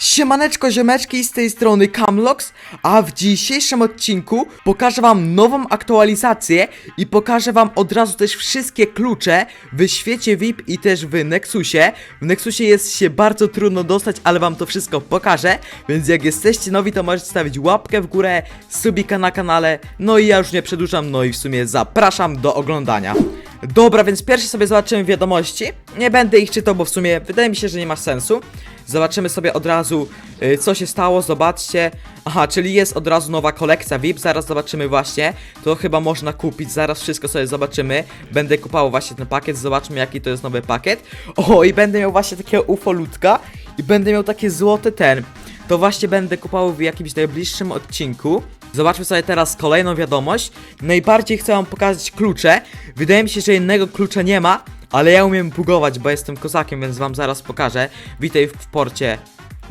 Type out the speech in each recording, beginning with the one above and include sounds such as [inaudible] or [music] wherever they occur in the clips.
Siemaneczko ziomeczki z tej strony Camlox, a w dzisiejszym odcinku pokażę wam nową aktualizację i pokażę wam od razu też wszystkie klucze w świecie VIP i też w Nexusie. W Nexusie jest się bardzo trudno dostać, ale wam to wszystko pokażę, więc jak jesteście nowi to możecie stawić łapkę w górę, subika na kanale, no i ja już nie przedłużam, no i w sumie zapraszam do oglądania. Dobra, więc pierwsze sobie zobaczymy wiadomości. Nie będę ich czytał, bo w sumie wydaje mi się, że nie ma sensu. Zobaczymy sobie od razu, y, co się stało, zobaczcie. Aha, czyli jest od razu nowa kolekcja VIP, zaraz zobaczymy właśnie. To chyba można kupić, zaraz wszystko sobie zobaczymy. Będę kupował właśnie ten pakiet, zobaczmy jaki to jest nowy pakiet. O, i będę miał właśnie takiego ufolutka i będę miał takie złote ten. To właśnie będę kupował w jakimś najbliższym odcinku. Zobaczmy sobie teraz kolejną wiadomość. Najbardziej chcę wam pokazać klucze. Wydaje mi się, że jednego klucza nie ma, ale ja umiem bugować, bo jestem kozakiem, więc wam zaraz pokażę. Witaj w, porcie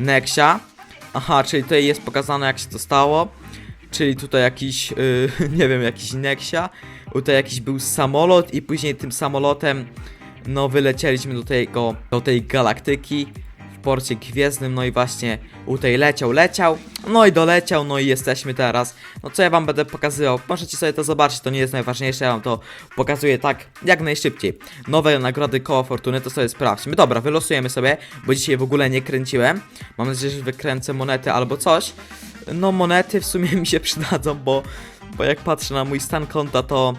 Nexia. Aha, czyli tutaj jest pokazane jak się to stało. Czyli tutaj jakiś, yy, [laughs] nie wiem, jakiś Nexia. Tutaj jakiś był samolot i później tym samolotem, no wylecieliśmy do tego, do tej galaktyki porcie gwiezdnym, no i właśnie tutaj leciał, leciał, no i doleciał, no i jesteśmy teraz. No co ja wam będę pokazywał? Możecie sobie to zobaczyć, to nie jest najważniejsze, ja wam to pokazuję tak jak najszybciej. Nowe nagrody koło fortuny, to sobie sprawdźmy. Dobra, wylosujemy sobie, bo dzisiaj w ogóle nie kręciłem. Mam nadzieję, że wykręcę monety albo coś. No monety w sumie [laughs] mi się przydadzą, bo, bo jak patrzę na mój stan konta, to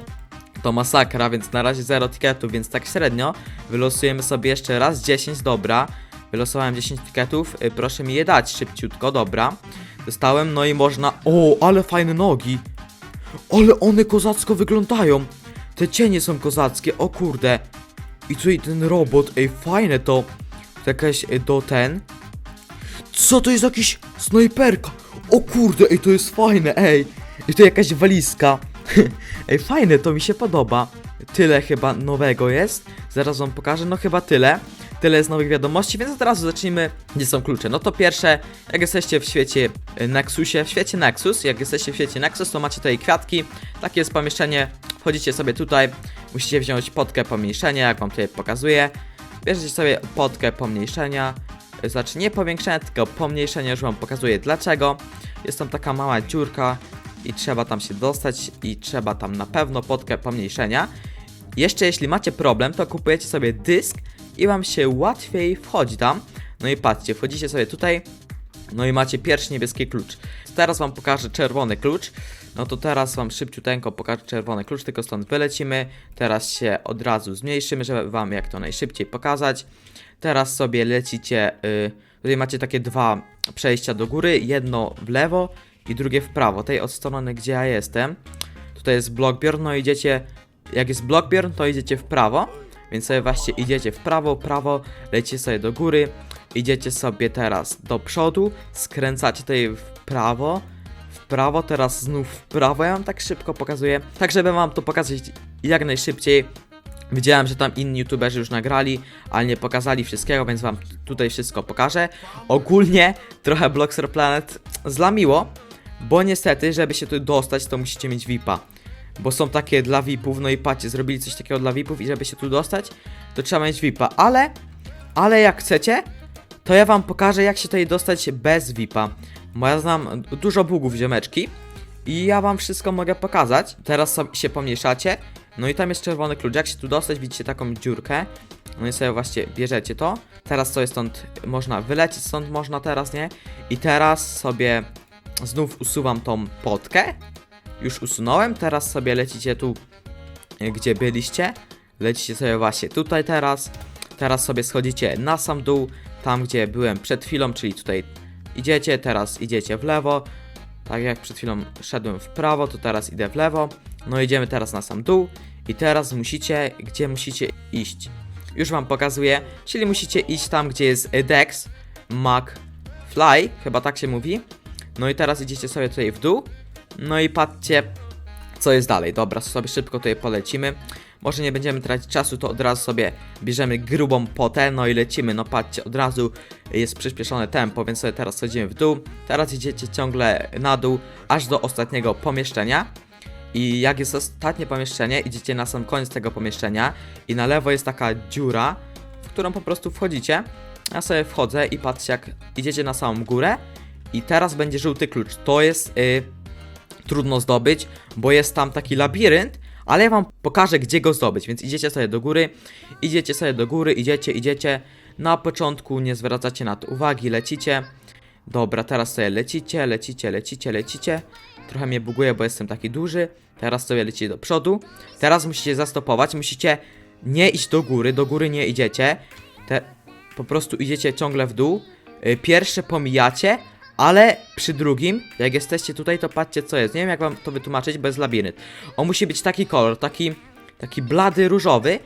to masakra, więc na razie 0 tiketów, więc tak średnio. Wylosujemy sobie jeszcze raz 10, dobra. Wylosowałem 10 tiketów, y, proszę mi je dać szybciutko, dobra. Dostałem, no i można... O, ale fajne nogi! Ale one kozacko wyglądają! Te cienie są kozackie, o kurde. I tutaj ten robot, ej, fajne to. To jakaś y, do ten. Co to jest jakiś snajperka? O kurde, ej, to jest fajne, ej. I to jakaś walizka. [laughs] ej, fajne, to mi się podoba. Tyle chyba nowego jest. Zaraz wam pokażę, no chyba tyle. Tyle jest nowych wiadomości, więc od razu zacznijmy, gdzie są klucze. No to pierwsze, jak jesteście w świecie y, Nexusie, w świecie Nexus, jak jesteście w świecie Nexus, to macie tutaj kwiatki. Takie jest pomieszczenie, wchodzicie sobie tutaj, musicie wziąć potkę pomniejszenia, jak wam tutaj pokazuję. Bierzecie sobie potkę pomniejszenia, y, znaczy nie powiększenia, tylko pomniejszenia, już wam pokazuję dlaczego. Jest tam taka mała dziurka i trzeba tam się dostać i trzeba tam na pewno potkę pomniejszenia. Jeszcze jeśli macie problem, to kupujecie sobie dysk i wam się łatwiej wchodzi tam. No i patrzcie, wchodzicie sobie tutaj, no i macie pierwszy niebieski klucz. Teraz wam pokażę czerwony klucz. No to teraz wam szybciuteńko pokażę czerwony klucz, tylko stąd wylecimy. Teraz się od razu zmniejszymy, żeby wam jak to najszybciej pokazać. Teraz sobie lecicie, y, tutaj macie takie dwa przejścia do góry, jedno w lewo i drugie w prawo. Tej od strony, gdzie ja jestem. Tutaj jest Blockbjorn, no idziecie, jak jest Blockbjorn, to idziecie w prawo. Więc sobie właśnie idziecie w prawo, prawo, lecicie sobie do góry, idziecie sobie teraz do przodu, skręcacie tutaj w prawo, w prawo, teraz znów w prawo, ja wam tak szybko pokazuję, tak żeby wam to pokazać jak najszybciej. Widziałem, że tam inni youtuberzy już nagrali, ale nie pokazali wszystkiego, więc wam tutaj wszystko pokażę. Ogólnie trochę Blockster Planet zlamiło, bo niestety, żeby się tu dostać, to musicie mieć VIPa bo są takie dla VIP-ów, no i patrzcie, zrobili coś takiego dla VIP-ów i żeby się tu dostać, to trzeba mieć VIP-a, ale, ale jak chcecie, to ja wam pokażę, jak się tutaj dostać bez VIP-a, bo ja znam dużo bugów ziomeczki i ja wam wszystko mogę pokazać, teraz sobie się pomniejszacie, no i tam jest czerwony klucz, jak się tu dostać, widzicie taką dziurkę, no i sobie właśnie bierzecie to, teraz sobie stąd można wylecieć, stąd można teraz, nie, i teraz sobie znów usuwam tą potkę, już usunąłem, teraz sobie lecicie tu, gdzie byliście. Lecicie sobie właśnie tutaj teraz. Teraz sobie schodzicie na sam dół, tam gdzie byłem przed chwilą, czyli tutaj idziecie, teraz idziecie w lewo. Tak jak przed chwilą szedłem w prawo, to teraz idę w lewo. No idziemy teraz na sam dół i teraz musicie, gdzie musicie iść. Już wam pokazuję, czyli musicie iść tam, gdzie jest Dex, Mac, Fly, chyba tak się mówi. No i teraz idziecie sobie tutaj w dół. No i patrzcie, co jest dalej. Dobra, sobie szybko tutaj polecimy. Może nie będziemy tracić czasu, to od razu sobie bierzemy grubą potę, no i lecimy. No patrzcie, od razu jest przyspieszone tempo, więc sobie teraz schodzimy w dół. Teraz idziecie ciągle na dół, aż do ostatniego pomieszczenia. I jak jest ostatnie pomieszczenie, idziecie na sam koniec tego pomieszczenia i na lewo jest taka dziura, w którą po prostu wchodzicie. Ja sobie wchodzę i patrzcie jak idziecie na samą górę i teraz będzie żółty klucz. To jest y, trudno zdobyć, bo jest tam taki labirynt, ale ja wam pokażę gdzie go zdobyć, więc idziecie sobie do góry, idziecie sobie do góry, idziecie, idziecie. Na początku nie zwracacie na to uwagi, lecicie. Dobra, teraz sobie lecicie, lecicie, lecicie, lecicie. Trochę mnie buguje, bo jestem taki duży. Teraz sobie lecicie do przodu. Teraz musicie zastopować, musicie nie iść do góry, do góry nie idziecie. Te, po prostu idziecie ciągle w dół. Y, Pierwsze pomijacie, ale przy drugim, jak jesteście tutaj, to patrzcie co jest. Nie wiem jak wam to wytłumaczyć, bez labirynt. On musi być taki kolor, taki, taki blady różowy.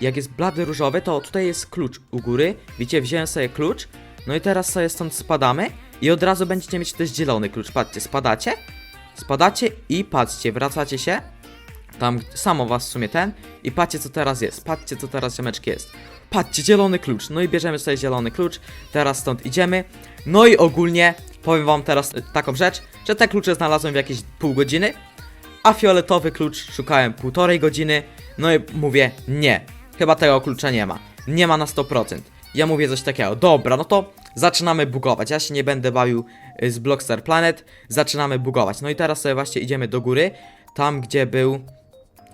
Jak jest blady różowy, to tutaj jest klucz u góry. Widzicie, wziąłem sobie klucz. No i teraz sobie stąd spadamy i od razu będziecie mieć też zielony klucz. Patrzcie, spadacie, spadacie i patrzcie, wracacie się. Tam samo was w sumie ten. I patrzcie co teraz jest. Patrzcie co teraz ziomeczki jest. Patrzcie, zielony klucz. No i bierzemy sobie zielony klucz. Teraz stąd idziemy. No i ogólnie powiem wam teraz y, taką rzecz, że te klucze znalazłem w jakieś pół godziny, a fioletowy klucz szukałem półtorej godziny. No i mówię, nie, chyba tego klucza nie ma. Nie ma na 100%. Ja mówię coś takiego, dobra, no to zaczynamy bugować. Ja się nie będę bawił y, z Blockstar Planet, zaczynamy bugować. No i teraz sobie właśnie idziemy do góry, tam gdzie był.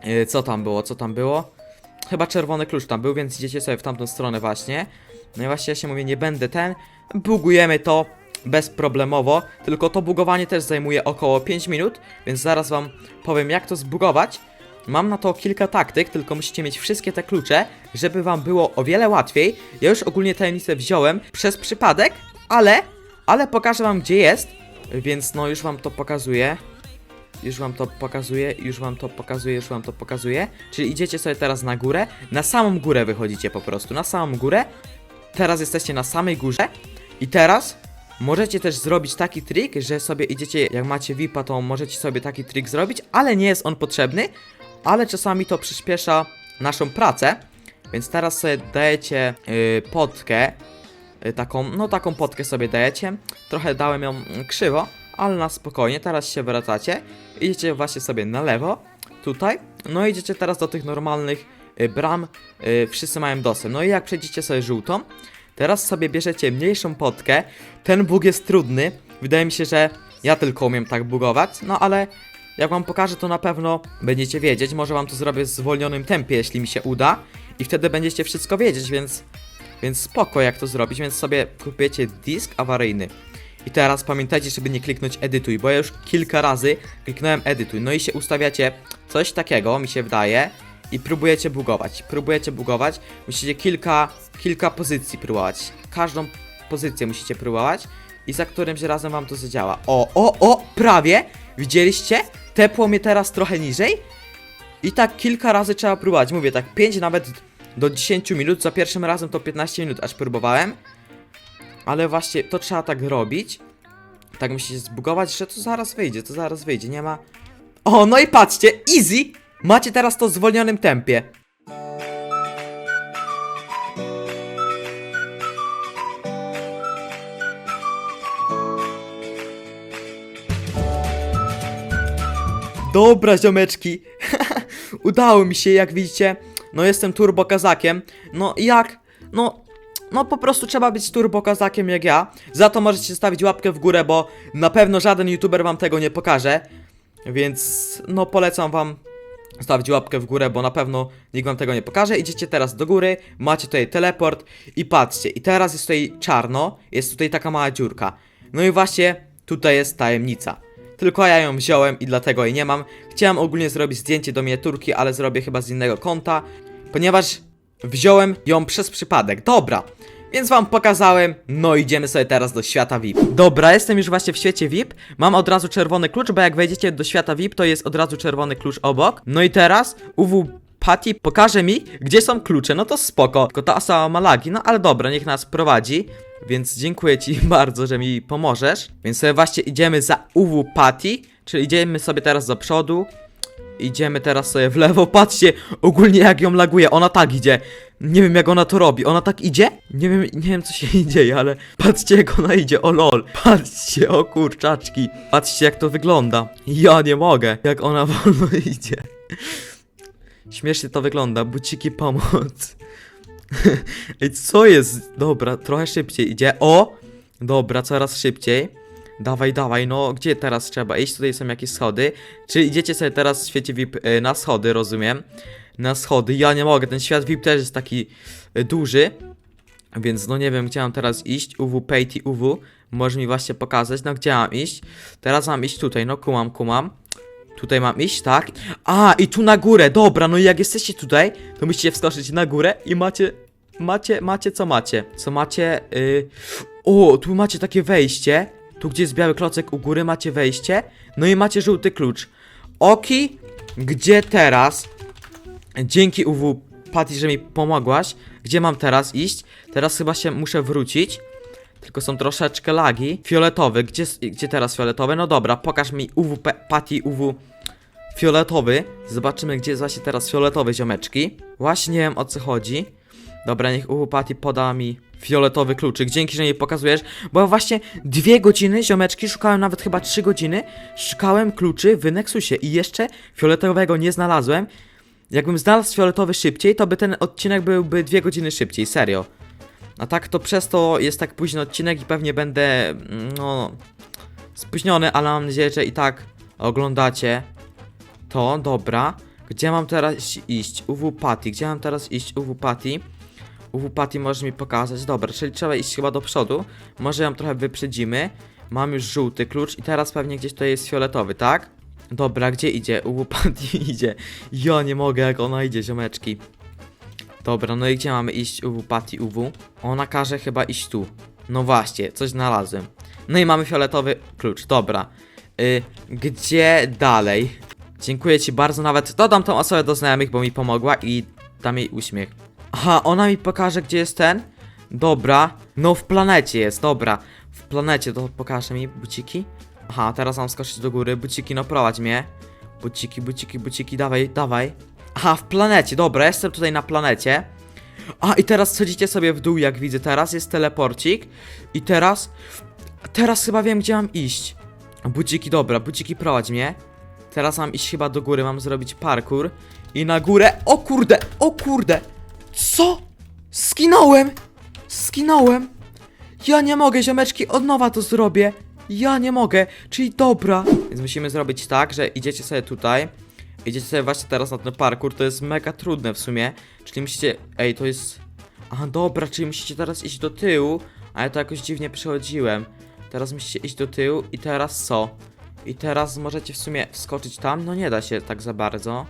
Y, Co tam było, co tam było? Chyba czerwony klucz tam był, więc idziecie sobie w tamtą stronę właśnie. No i właśnie ja się mówię, nie będę ten. Bugujemy to bezproblemowo, tylko to bugowanie też zajmuje około 5 minut, więc zaraz wam powiem jak to zbugować. Mam na to kilka taktyk, tylko musicie mieć wszystkie te klucze, żeby wam było o wiele łatwiej. Ja już ogólnie tajemnicę wziąłem przez przypadek, ale, ale pokażę wam gdzie jest, więc no już wam to pokazuję. Już wam to pokazuję, już wam to pokazuję, już wam to pokazuję. Czyli idziecie sobie teraz na górę, na samą górę wychodzicie po prostu, na samą górę. Teraz jesteście na samej górze i teraz możecie też zrobić taki trik, że sobie idziecie, jak macie VIPa, to możecie sobie taki trik zrobić, ale nie jest on potrzebny, ale czasami to przyspiesza naszą pracę. Więc teraz sobie dajecie yy, potkę, yy, taką, no taką potkę sobie dajecie. Trochę dałem ją mm, krzywo, ale na spokojnie, teraz się wracacie. Idziecie właśnie sobie na lewo, tutaj. No idziecie teraz do tych normalnych y, bram, y, wszyscy mają dostęp. No i jak przejdziecie sobie żółtą, teraz sobie bierzecie mniejszą potkę. Ten bug jest trudny. Wydaje mi się, że ja tylko umiem tak bugować, no ale jak wam pokażę, to na pewno będziecie wiedzieć. Może wam to zrobię w zwolnionym tempie, jeśli mi się uda. I wtedy będziecie wszystko wiedzieć, więc, więc spoko jak to zrobić. Więc sobie kupujecie disk awaryjny. I teraz pamiętajcie, żeby nie kliknąć edytuj, bo ja już kilka razy kliknąłem edytuj. No i się ustawiacie coś takiego, mi się wydaje, i próbujecie bugować. Próbujecie bugować, musicie kilka, kilka pozycji próbować. Każdą pozycję musicie próbować i za którymś razem wam to zadziała. O, o, o, prawie! Widzieliście? Tepło mnie teraz trochę niżej i tak kilka razy trzeba próbować. Mówię tak 5 nawet do 10 minut. Za pierwszym razem to 15 minut aż próbowałem. Ale właśnie to trzeba tak robić. Tak musicie zbugować, że to zaraz wyjdzie, to zaraz wyjdzie, nie ma... O, no i patrzcie, easy! Macie teraz to w zwolnionym tempie. Dobra, ziomeczki. [laughs] Udało mi się, jak widzicie. No jestem turbo kazakiem. No jak? No no po prostu trzeba być turbo kazakiem jak ja. Za to możecie zostawić łapkę w górę, bo na pewno żaden youtuber wam tego nie pokaże. Więc no polecam wam zostawić łapkę w górę, bo na pewno nikt wam tego nie pokaże. Idziecie teraz do góry, macie tutaj teleport i patrzcie. I teraz jest tutaj czarno, jest tutaj taka mała dziurka. No i właśnie tutaj jest tajemnica. Tylko ja ją wziąłem i dlatego jej nie mam. Chciałem ogólnie zrobić zdjęcie do miniaturki, ale zrobię chyba z innego konta, ponieważ wziąłem ją przez przypadek. Dobra, więc wam pokazałem. No idziemy sobie teraz do świata VIP. Dobra, jestem już właśnie w świecie VIP. Mam od razu czerwony klucz, bo jak wejdziecie do świata VIP, to jest od razu czerwony klucz obok. No i teraz UW Patty pokaże mi, gdzie są klucze. No to spoko. Tylko ta osoba ma lagi, no ale dobra, niech nas prowadzi. Więc dziękuję ci [laughs] bardzo, że mi pomożesz. Więc sobie właśnie idziemy za UW Patty, czyli idziemy sobie teraz do przodu. Idziemy teraz sobie w lewo, patrzcie, ogólnie jak ją laguje, ona tak idzie. Nie wiem jak ona to robi, ona tak idzie? Nie wiem, nie wiem co się dzieje, ale patrzcie jak ona idzie, o lol. Patrzcie, o kurczaczki, patrzcie jak to wygląda. Ja nie mogę, jak ona [laughs] wolno idzie. Śmiesznie to wygląda, buciki pomoc. [laughs] Ej, co jest? Dobra, trochę szybciej idzie. O! Dobra, coraz szybciej. Dawaj, dawaj, no gdzie teraz trzeba iść? Tutaj są jakieś schody. Czy idziecie sobie teraz w świecie VIP y, na schody, rozumiem? Na schody. Ja nie mogę, ten świat VIP też jest taki y, duży. Więc no nie wiem, gdzie mam teraz iść. UW, Payty, UW. Może mi właśnie pokazać, no gdzie mam iść? Teraz mam iść tutaj, no kumam, kumam. Tutaj mam iść, tak? A, i tu na górę, dobra, no i jak jesteście tutaj, to musicie wskoczyć na górę i macie, macie, macie, co macie? Co macie, y... o, tu macie takie wejście, tu gdzie jest biały klocek u góry macie wejście, no i macie żółty klucz. Oki, gdzie teraz? Dzięki UW, Patty, że mi pomogłaś. Gdzie mam teraz iść? Teraz chyba się muszę wrócić. Tylko są troszeczkę lagi. Fioletowy, gdzie, gdzie teraz fioletowy? No dobra, pokaż mi UW, Patty, UW fioletowy. Zobaczymy, gdzie jest właśnie teraz fioletowy, ziomeczki. Właśnie nie wiem, o co chodzi. Dobra, niech Patty poda mi fioletowy kluczyk. Dzięki, że mi pokazujesz. Bo właśnie dwie godziny, ziomeczki, szukałem nawet chyba trzy godziny. Szukałem kluczy w Nexusie i jeszcze fioletowego nie znalazłem. Jakbym znalazł fioletowy szybciej, to by ten odcinek byłby dwie godziny szybciej, serio. A tak to przez to jest tak późny odcinek i pewnie będę, mm, no, spóźniony, ale mam nadzieję, że i tak oglądacie to, dobra. Gdzie mam teraz iść? UW Patty, gdzie mam teraz iść? UW Patty. UW Patty może mi pokazać, dobra, czyli trzeba iść chyba do przodu. Może ją trochę wyprzedzimy. Mam już żółty klucz i teraz pewnie gdzieś to jest fioletowy, tak? Dobra, gdzie idzie? UW Patty [laughs] idzie. Ja nie mogę, jak ona idzie, ziomeczki. Dobra, no i gdzie mamy iść? UW Patty, UW. Ona każe chyba iść tu. No właśnie, coś znalazłem. No i mamy fioletowy klucz, dobra. Y, gdzie dalej? Dziękuję ci bardzo, nawet dodam tą osobę do znajomych, bo mi pomogła i dam jej uśmiech. Aha, ona mi pokaże, gdzie jest ten? Dobra, no w planecie jest, dobra. W planecie to pokaże mi buciki. Aha, teraz mam skoczyć do góry, buciki, no prowadź mnie. Buciki, buciki, buciki, dawaj, dawaj. Aha, w planecie, dobra, jestem tutaj na planecie. A, i teraz schodzicie sobie w dół, jak widzę teraz, jest teleporcik. I teraz, teraz chyba wiem, gdzie mam iść. Buciki, dobra, buciki, prowadź mnie. Teraz mam iść chyba do góry, mam zrobić parkour. I na górę, o kurde, o kurde. Co? Skinąłem! Skinąłem! Ja nie mogę, ziomeczki, od nowa to zrobię. Ja nie mogę, czyli dobra. Więc musimy zrobić tak, że idziecie sobie tutaj. Idziecie sobie właśnie teraz na ten parkour, to jest mega trudne w sumie. Czyli musicie, ej, to jest... Aha, dobra, czyli musicie teraz iść do tyłu. A ja to jakoś dziwnie przechodziłem. Teraz musicie iść do tyłu i teraz co? I teraz możecie w sumie wskoczyć tam? No nie da się tak za bardzo.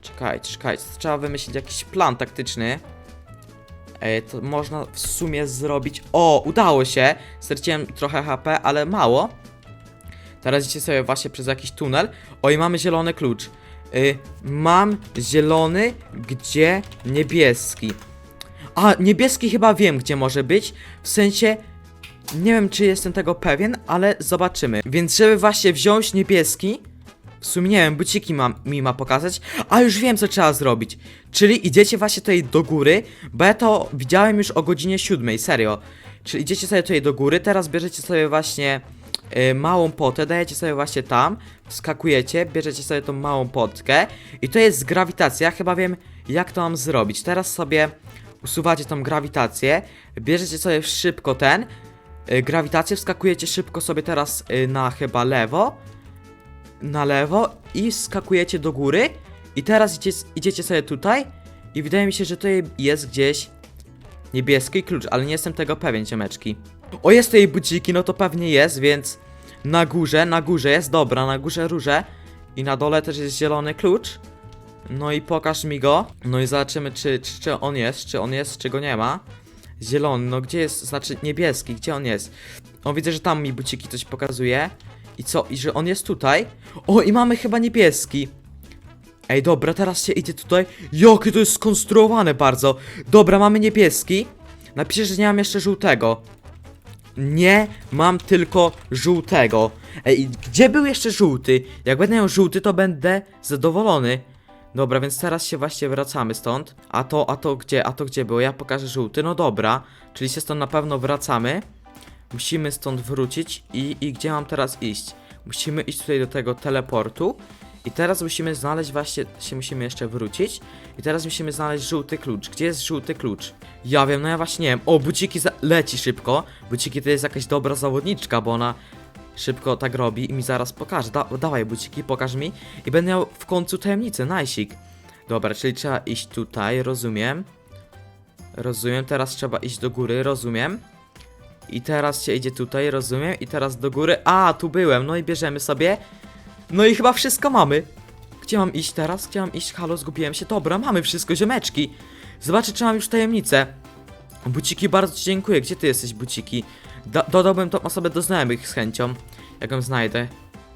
Czekajcie, czekajcie, trzeba wymyślić jakiś plan taktyczny. Ej, to można w sumie zrobić... O, udało się! Straciłem trochę HP, ale mało. Teraz idziecie sobie właśnie przez jakiś tunel. O, i mamy zielony klucz. Y, mam zielony, gdzie niebieski. A, niebieski chyba wiem, gdzie może być. W sensie, nie wiem, czy jestem tego pewien, ale zobaczymy. Więc żeby właśnie wziąć niebieski, w sumie nie wiem, buciki ma, mi ma pokazać, a już wiem, co trzeba zrobić. Czyli idziecie właśnie tutaj do góry, bo ja to widziałem już o godzinie siódmej, serio. Czyli idziecie sobie tutaj do góry, teraz bierzecie sobie właśnie y, małą potę, dajecie sobie właśnie tam, wskakujecie, bierzecie sobie tą małą potkę i to jest grawitacja, chyba wiem jak to mam zrobić. Teraz sobie usuwacie tą grawitację, bierzecie sobie szybko ten, y, grawitację, wskakujecie szybko sobie teraz y, na chyba lewo, na lewo i skakujecie do góry i teraz idzie, idziecie sobie tutaj i wydaje mi się, że tutaj jest gdzieś niebieski klucz, ale nie jestem tego pewien, ziomeczki. O, jest tutaj buciki, no to pewnie jest, więc na górze, na górze jest, dobra, na górze róże i na dole też jest zielony klucz. No i pokaż mi go. No i zobaczymy, czy, czy, czy on jest, czy on jest, czy go nie ma. Zielony, no gdzie jest, znaczy niebieski, gdzie on jest? O, widzę, że tam mi buciki coś pokazuje. I co, i że on jest tutaj? O, i mamy chyba niebieski. Ej, dobra, teraz się idzie tutaj. Jakie to jest skonstruowane bardzo. Dobra, mamy niebieski. Napiszę, że nie mam jeszcze żółtego. Nie, mam tylko żółtego. Ej, gdzie był jeszcze żółty? Jak będę miał żółty, to będę zadowolony. Dobra, więc teraz się właśnie wracamy stąd. A to, a to gdzie, a to gdzie było? Ja pokażę żółty. No dobra, czyli się stąd na pewno wracamy. Musimy stąd wrócić i, i gdzie mam teraz iść? Musimy iść tutaj do tego teleportu I teraz musimy znaleźć właśnie, się musimy jeszcze wrócić. I teraz musimy znaleźć żółty klucz. Gdzie jest żółty klucz? Ja wiem, no ja właśnie nie wiem. O, buciki leci szybko. Buciki to jest jakaś dobra zawodniczka, bo ona szybko tak robi i mi zaraz pokaże. Da dawaj buciki, pokaż mi. I będę miał w końcu tajemnicę, najsik. Dobra, czyli trzeba iść tutaj, rozumiem. Rozumiem, teraz trzeba iść do góry, rozumiem. I teraz się idzie tutaj, rozumiem. I teraz do góry. A, tu byłem, no i bierzemy sobie. No i chyba wszystko mamy. Gdzie mam iść teraz? Gdzie mam iść? Halo, zgubiłem się. Dobra, mamy wszystko, ziomeczki. Zobaczę, czy mam już tajemnicę. Buciki, bardzo ci dziękuję. Gdzie ty jesteś, buciki? Da dodałbym tą osobę do znajomych z chęcią, jak ją znajdę.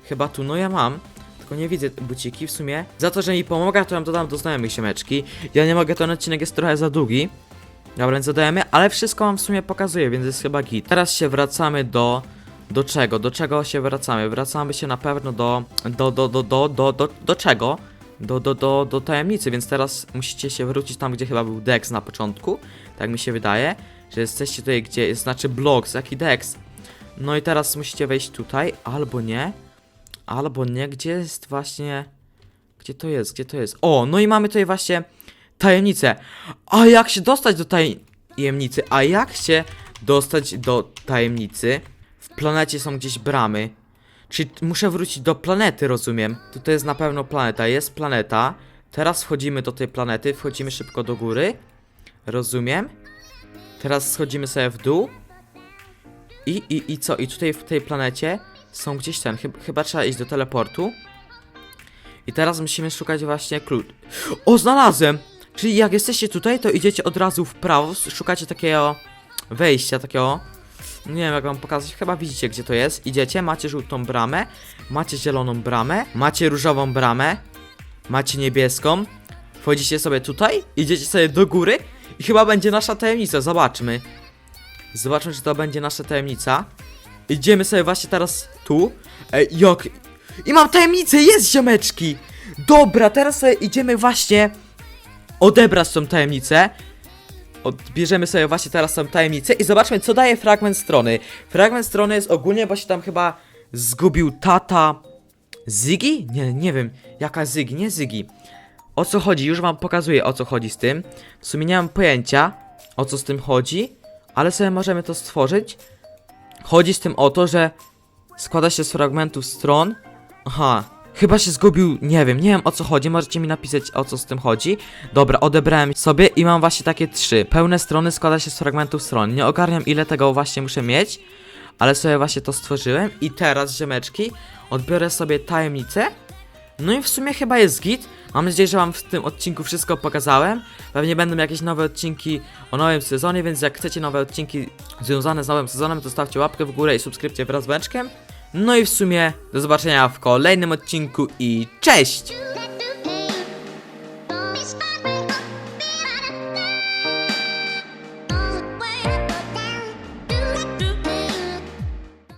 Chyba tu, no ja mam. Tylko nie widzę buciki w sumie. Za to, że mi pomaga, to ją dodam do znajomych ziomeczki. Ja nie mogę, ten odcinek jest trochę za długi. Dobra, więc dodajemy, ale wszystko wam w sumie pokazuje, więc jest chyba git. Teraz się wracamy do... Do czego? Do czego się wracamy? Wracamy się na pewno do... Do, do, do, do, do, do, do czego? Do, do, do, do tajemnicy, więc teraz musicie się wrócić tam, gdzie chyba był Dex na początku. Tak mi się wydaje, że jesteście tutaj, gdzie znaczy Blocks, jaki Dex. No i teraz musicie wejść tutaj, albo nie. Albo nie, gdzie jest właśnie... Gdzie to jest, gdzie to jest? O, no i mamy tutaj właśnie tajemnicę. A jak się dostać do tajemnicy? A jak się dostać do tajemnicy? W planecie są gdzieś bramy. Czyli muszę wrócić do planety, rozumiem. Tutaj jest na pewno planeta, jest planeta. Teraz wchodzimy do tej planety, wchodzimy szybko do góry. Rozumiem. Teraz schodzimy sobie w dół. I, i, i co? I tutaj w tej planecie są gdzieś ten. Chyba, chyba trzeba iść do teleportu. I teraz musimy szukać właśnie klucz. O, znalazłem! Czyli jak jesteście tutaj, to idziecie od razu w prawo, szukacie takiego wejścia, takiego. Nie wiem jak wam pokazać, chyba widzicie gdzie to jest. Idziecie, macie żółtą bramę, macie zieloną bramę, macie różową bramę, macie niebieską. Wchodzicie sobie tutaj, idziecie sobie do góry i chyba będzie nasza tajemnica, zobaczmy. Zobaczmy, czy to będzie nasza tajemnica. Idziemy sobie właśnie teraz tu. Ej, jak... I mam tajemnicę, jest ziomeczki! Dobra, teraz sobie idziemy właśnie odebrać tą tajemnicę. Odbierzemy sobie właśnie teraz tą tajemnicę i zobaczmy, co daje fragment strony. Fragment strony jest ogólnie, bo się tam chyba zgubił tata Zygi? Nie, nie wiem, jaka Zygi, nie Zygi. O co chodzi? Już wam pokazuję, o co chodzi z tym. W sumie nie mam pojęcia, o co z tym chodzi, ale sobie możemy to stworzyć. Chodzi z tym o to, że składa się z fragmentów stron. Aha, chyba się zgubił, nie wiem, nie wiem o co chodzi, możecie mi napisać o co z tym chodzi. Dobra, odebrałem sobie i mam właśnie takie trzy. Pełne strony składa się z fragmentów stron. Nie ogarniam ile tego właśnie muszę mieć, ale sobie właśnie to stworzyłem i teraz, ziomeczki, odbiorę sobie tajemnicę. No i w sumie chyba jest git. Mam nadzieję, że wam w tym odcinku wszystko pokazałem. Pewnie będą jakieś nowe odcinki o nowym sezonie, więc jak chcecie nowe odcinki związane z nowym sezonem, to stawcie łapkę w górę i subskrypcję wraz z beczkiem. No i w sumie do zobaczenia w kolejnym odcinku i cześć!